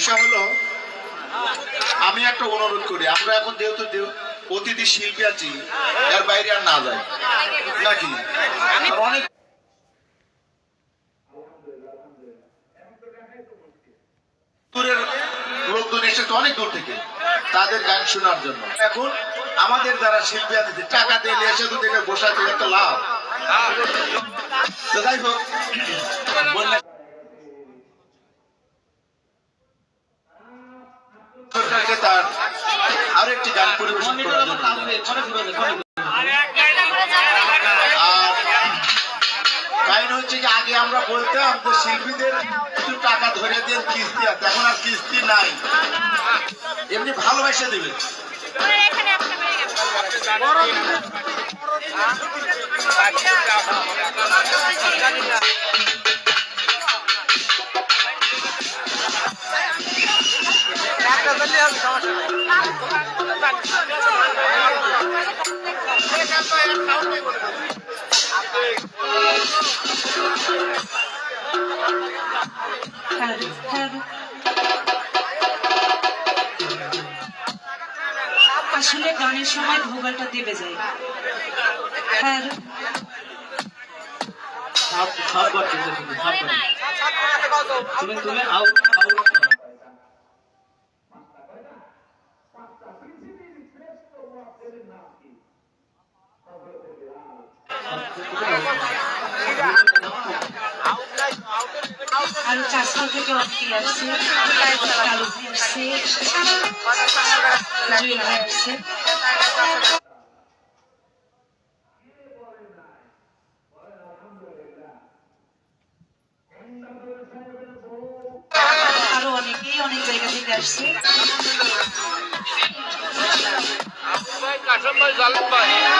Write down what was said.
বিষয় হলো, আমি একটা অনুরোধ করি, আমরা এখন যেহেতু অতিথি শিল্পী আছি, এর বাইরে আর না যাই। নাকি? অনেক লোকজন এসেছে অনেক দূর থেকে, তাদের গান শোনার জন্য। এখন আমাদের যারা শিল্পী আছে টাকা দিয়ে এসে দুদিকে বসাতে একটা লাভ। যাই হোক তার আরও একটি গান পরিবেশন করার জন্য আর কাহিনী হচ্ছে কি আগে আমরা বলতাম যে শিল্পীদের কিছু টাকা ধরে দেন কিস্তি আছে এখন আর কিস্তি নাই এমনি ভালোবাসে দিবে এখানে একটা আসলে গানের সময় ভোগালটা দেবে যায়। হ্যাঁ। তুমি তুমি আউট আউট অনেকে আসছে ভাই। আরও অনেকেই অনেক জায়গা থেকে আসছে হ্যাঁ